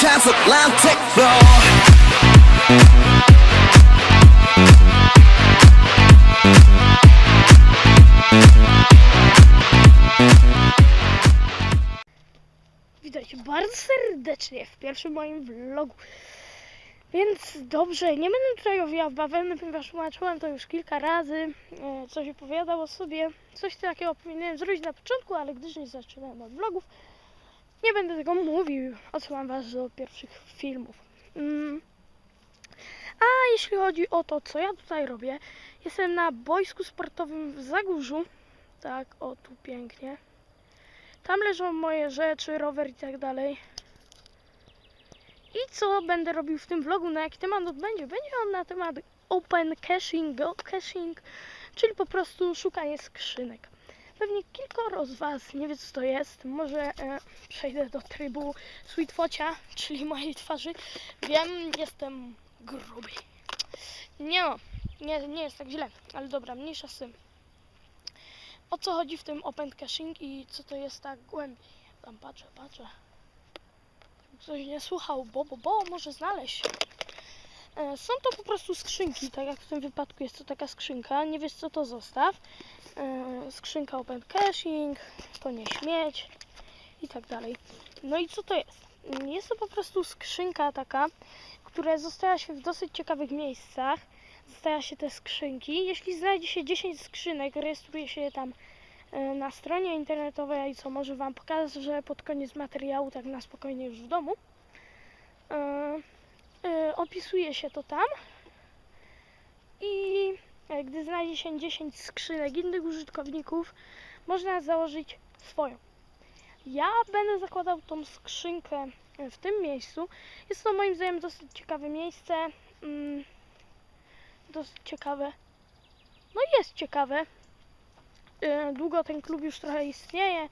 Transatlantic. Witajcie bardzo serdecznie w pierwszym moim vlogu. Więc dobrze, nie będę tutaj owijał bawełny, ponieważ tłumaczyłem to już kilka razy. E, Coś opowiadał o sobie. Coś takiego powinienem zrobić na początku, ale gdyż nie zaczynałem od vlogów, nie będę tego mówił. Odsyłam Was do pierwszych filmów. Mm. A jeśli chodzi o to, co ja tutaj robię, jestem na boisku sportowym w Zagórzu. Tak, o tu pięknie. Tam leżą moje rzeczy, rower i tak dalej. I co będę robił w tym vlogu? Na jaki temat będzie? Będzie on na temat open caching, geocaching, czyli po prostu szukanie skrzynek. Pewnie kilkoro z Was nie wie co to jest. Może e, przejdę do trybu Sweetfocia, czyli mojej twarzy. Wiem, jestem gruby. Nie no, nie, nie jest tak źle, ale dobra, mniejsza z tym o co chodzi w tym open caching i co to jest tak głębiej. Tam patrzę, patrzę. Ktoś nie słuchał, bo, bo, bo może znaleźć. E, Są to po prostu skrzynki, tak jak w tym wypadku jest to taka skrzynka. Nie wiesz co to zostaw. E, Skrzynka open caching, to nie śmieć i tak dalej. No i co to jest? Jest to po prostu skrzynka taka, która została się w dosyć ciekawych miejscach zostawia się te skrzynki. Jeśli znajdzie się 10 skrzynek, rejestruje się je tam e, na stronie internetowej i co może Wam pokażę pod koniec materiału, tak na spokojnie już w domu. E, Opisuje się to tam i gdy znajdzie się 10 skrzynek innych użytkowników, można założyć swoją. Ja będę zakładał tą skrzynkę w tym miejscu. Jest to moim zdaniem dosyć ciekawe miejsce. Mm, dosyć ciekawe. No jest ciekawe. Yy, Długo ten klub już trochę istnieje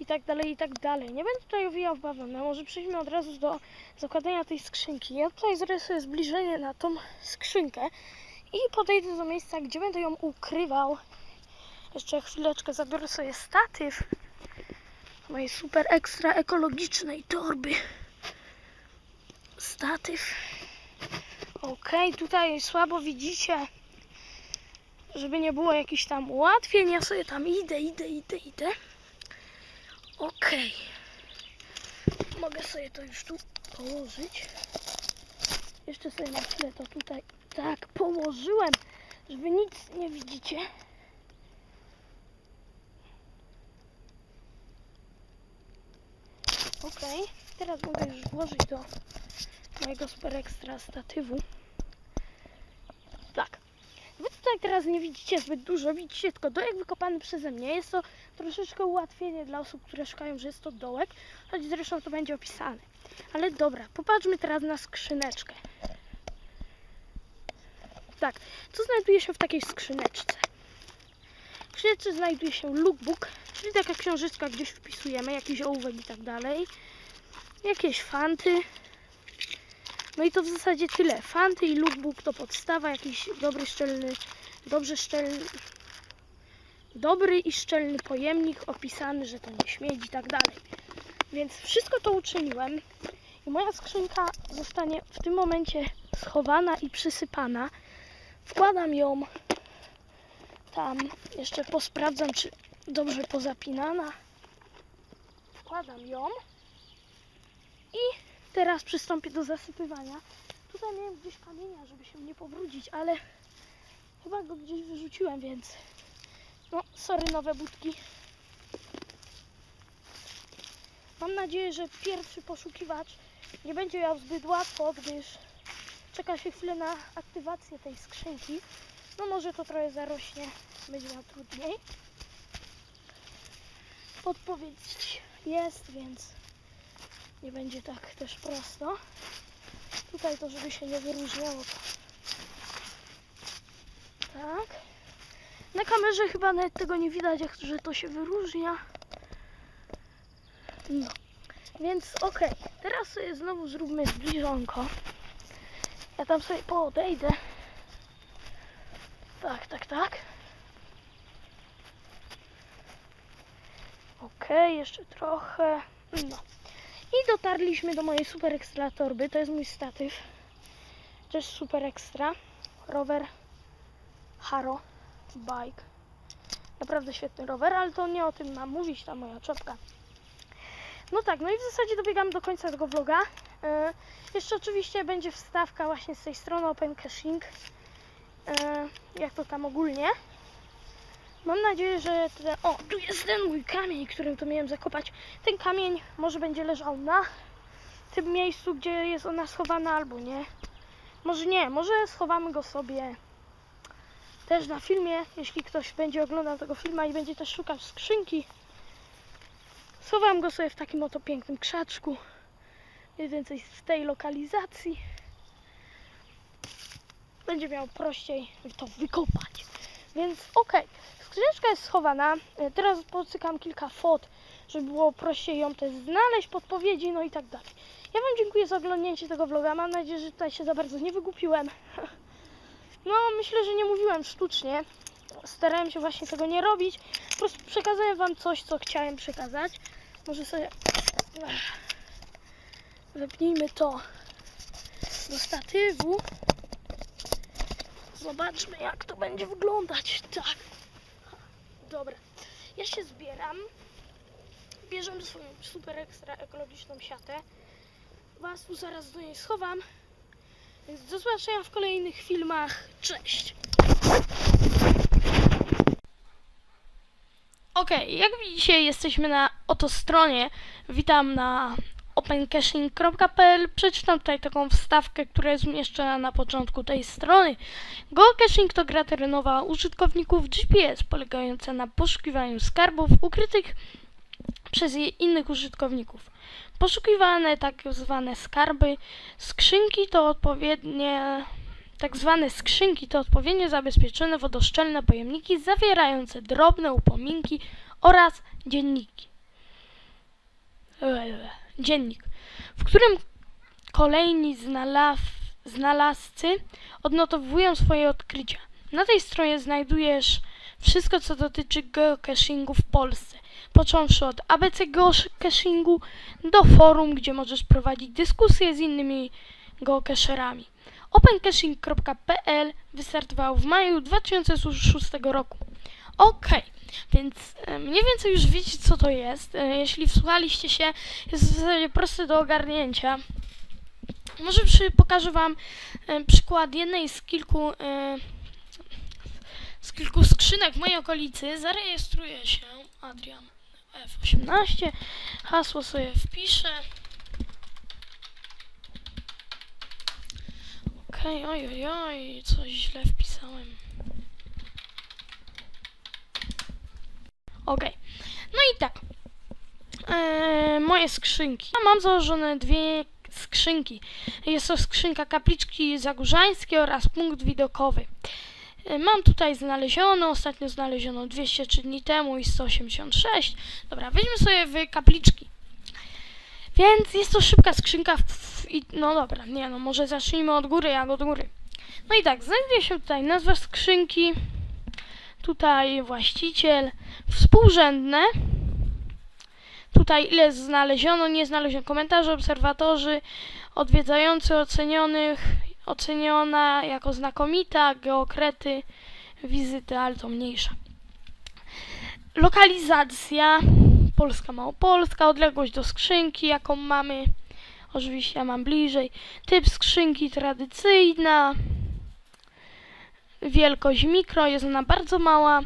i tak dalej, i tak dalej. Nie będę tutaj owijał w bawełnę. Może przejdźmy od razu do zakładania tej skrzynki. Ja tutaj sobie zbliżenie na tą skrzynkę i podejdę do miejsca, gdzie będę ją ukrywał. Jeszcze chwileczkę zabiorę sobie statyw mojej super ekstra ekologicznej torby. Statyw. Okej, tutaj słabo widzicie. Żeby nie było jakichś tam ułatwień, ja sobie tam idę, idę, idę, idę. Okej. Mogę sobie to już tu położyć. Jeszcze sobie na chwilę to tutaj tak położyłem, żeby nic nie widzicie. Okej, teraz mogę już włożyć do mojego super ekstra statywu. Tak. Wy tutaj teraz nie widzicie zbyt dużo, widzicie tylko dołek wykopany przeze mnie. Jest to troszeczkę ułatwienie dla osób, które szukają, że jest to dołek, choć zresztą to będzie opisane. Ale dobra, popatrzmy teraz na skrzyneczkę. Tak, co znajduje się w takiej skrzyneczce? W skrzyneczce znajduje się lookbook, czyli taka książeczka, gdzieś wpisujemy jakiś ołówek i tak dalej. Jakieś fanty, no i to w zasadzie tyle. Fanty i lookbook to podstawa, jakiś dobry, szczelny, dobrze szczelny, dobry i szczelny pojemnik opisany, że to nie śmiedzi i tak dalej. Więc wszystko to uczyniłem i moja skrzynka zostanie w tym momencie schowana i przysypana. Wkładam ją tam, jeszcze posprawdzam, czy dobrze pozapinana. Wkładam ją i Teraz przystąpię do zasypywania. Tutaj miałem gdzieś kamienia, żeby się nie powrócić, ale chyba go gdzieś wyrzuciłem, więc no, sorry nowe budki. Mam nadzieję, że pierwszy poszukiwacz nie będzie miał zbyt łatwo, gdyż czeka się chwilę na aktywację tej skrzynki. No może to trochę zarośnie, będzie miał trudniej. Podpowiedź jest, więc nie będzie tak też prosto. Tutaj to, żeby się nie wyróżniało. Tak. Na kamerze chyba nawet tego nie widać, jak że to się wyróżnia. No. Więc okej, teraz sobie znowu zróbmy zbliżonko. Ja tam sobie podejdę. Tak, tak, tak. Okej, jeszcze trochę. No. I dotarliśmy do mojej super ekstra torby. To jest mój statyw. To jest super ekstra. Rower Haro Bike. Naprawdę świetny rower, ale to nie o tym mam mówić, ta moja czapka. No tak, no i w zasadzie dobiegamy do końca tego vloga. E, jeszcze oczywiście będzie wstawka właśnie z tej strony Open Caching. E, jak to tam ogólnie. Mam nadzieję, że ten, o, tu jest ten mój kamień, którym to miałem zakopać. Ten kamień może będzie leżał na tym miejscu, gdzie jest ona schowana, albo nie. Może nie, może schowamy go sobie też na filmie, jeśli ktoś będzie oglądał tego filma i będzie też szukał skrzynki. Schowam go sobie w takim oto pięknym krzaczku. Mniej więcej w tej lokalizacji. Będzie miał prościej to wykopać. Więc okej, skrzyneczka jest schowana. E, Teraz pocykam kilka fot, żeby było prościej ją też znaleźć, podpowiedzi, no i tak dalej. Ja Wam dziękuję za oglądnięcie tego vloga. Mam nadzieję, że tutaj się za bardzo nie wygłupiłem. No, myślę, że nie mówiłem sztucznie. Starałem się właśnie tego nie robić. Po prostu przekazałem Wam coś, co chciałem przekazać. Może sobie Ech. wepnijmy to do statywu. Zobaczmy, jak to będzie wyglądać. Tak. Dobra. Ja się zbieram. Bierzemy swoją super ekstra ekologiczną siatę. Was tu zaraz do niej schowam. Więc do zobaczenia w kolejnych filmach. Cześć! Okej, jak widzicie jesteśmy na oto stronie. Witam na opencaching.pl. Przeczytam tutaj taką wstawkę, która jest umieszczona na początku tej strony. Geocaching to gra terenowa użytkowników GPS, polegająca na poszukiwaniu skarbów ukrytych przez innych użytkowników. Poszukiwane tak zwane skarby, skrzynki to odpowiednie tak zwane skrzynki to odpowiednio zabezpieczone wodoszczelne pojemniki zawierające drobne upominki oraz dzienniki. Eee, Dziennik, w którym kolejni znalaz, znalazcy odnotowują swoje odkrycia. Na tej stronie znajdujesz wszystko, co dotyczy geocachingu w Polsce, począwszy od ABC geocachingu do forum, gdzie możesz prowadzić dyskusje z innymi geocacherami. opencaching.pl wystartował w maju 2006 roku. Ok, więc e, mniej więcej już wiecie co to jest. E, Jeśli wsłuchaliście się, jest w zasadzie proste do ogarnięcia. Może przy, pokażę Wam przykład jednej z kilku e, z kilku skrzynek w mojej okolicy. Zarejestruję się, Adrian F18, hasło sobie wpiszę. Okej, oj, oj, oj, coś źle wpisałem. Okej, no i tak. Eee, moje skrzynki. Ja mam założone dwie skrzynki. Jest to skrzynka kapliczki zagórzańskie oraz punkt widokowy. E, Mam tutaj znaleziono, ostatnio znaleziono 203 dni temu i 186. Dobra, weźmy sobie w kapliczki. Więc jest to szybka skrzynka. W, no dobra, nie no, może zacznijmy od góry, jak od góry. No i tak, znajduje się tutaj nazwa skrzynki, tutaj właściciel, współrzędne, tutaj ile znaleziono, nie znaleziono, komentarze, obserwatorzy, odwiedzający ocenionych, oceniona jako znakomita, geokrety, wizyty, ale to mniejsza. Lokalizacja, Polska Małopolska, odległość do skrzynki, jaką mamy, oczywiście ja mam bliżej, typ skrzynki tradycyjna, wielkość mikro, jest ona bardzo mała,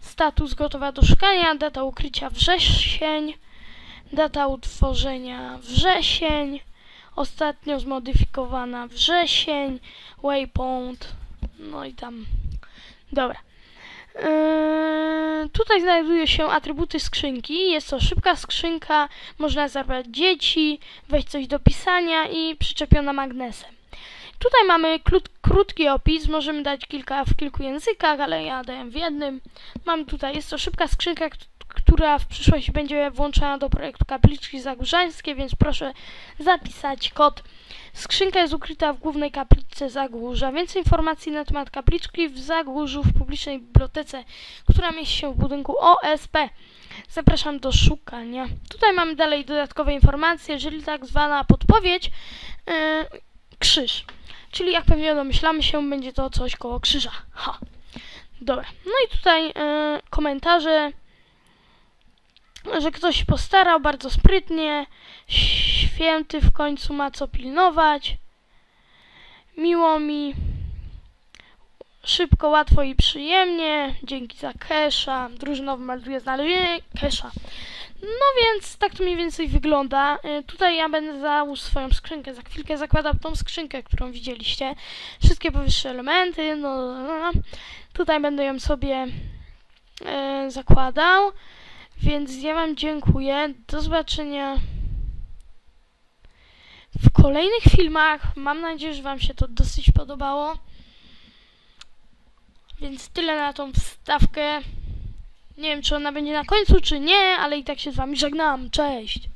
status gotowa do szukania, data ukrycia wrzesień, data utworzenia wrzesień, ostatnio zmodyfikowana wrzesień, waypoint, no i tam, dobra. Yy, tutaj znajdują się atrybuty skrzynki. Jest to szybka skrzynka, można zabrać dzieci, wejść coś do pisania i przyczepiona magnesem. Tutaj mamy krót, krótki opis, możemy dać kilka w kilku językach, ale ja dałem w jednym. Mam tutaj, jest to szybka skrzynka, kt- która w przyszłości będzie włączona do projektu Kapliczki Zagórzańskie, więc proszę zapisać kod. Skrzynka jest ukryta w głównej kaplicy Zagórza. Więcej informacji na temat kapliczki w Zagórzu w publicznej bibliotece, która mieści się w budynku OSP. Zapraszam do szukania. Tutaj mamy dalej dodatkowe informacje, czyli tak zwana podpowiedź yy, krzyż. Czyli jak pewnie domyślamy się, będzie to coś koło krzyża. Ha. Dobra. No i tutaj yy, komentarze, że ktoś się postarał bardzo sprytnie. Święty w końcu ma co pilnować. Miło mi. Szybko, łatwo i przyjemnie. Dzięki za kesza. Drużynowy melduje znalezienie kesza. No więc tak to mniej więcej wygląda. Y, Tutaj ja będę załóż swoją skrzynkę. Za chwilkę zakładam tą skrzynkę, którą widzieliście. Wszystkie powyższe elementy. No, no, no. Tutaj będę ją sobie y, zakładał. Więc ja Wam dziękuję. Do zobaczenia w kolejnych filmach. Mam nadzieję, że Wam się to dosyć podobało. Więc tyle na tą wstawkę. Nie wiem, czy ona będzie na końcu, czy nie, ale i tak się z Wami żegnam. Cześć!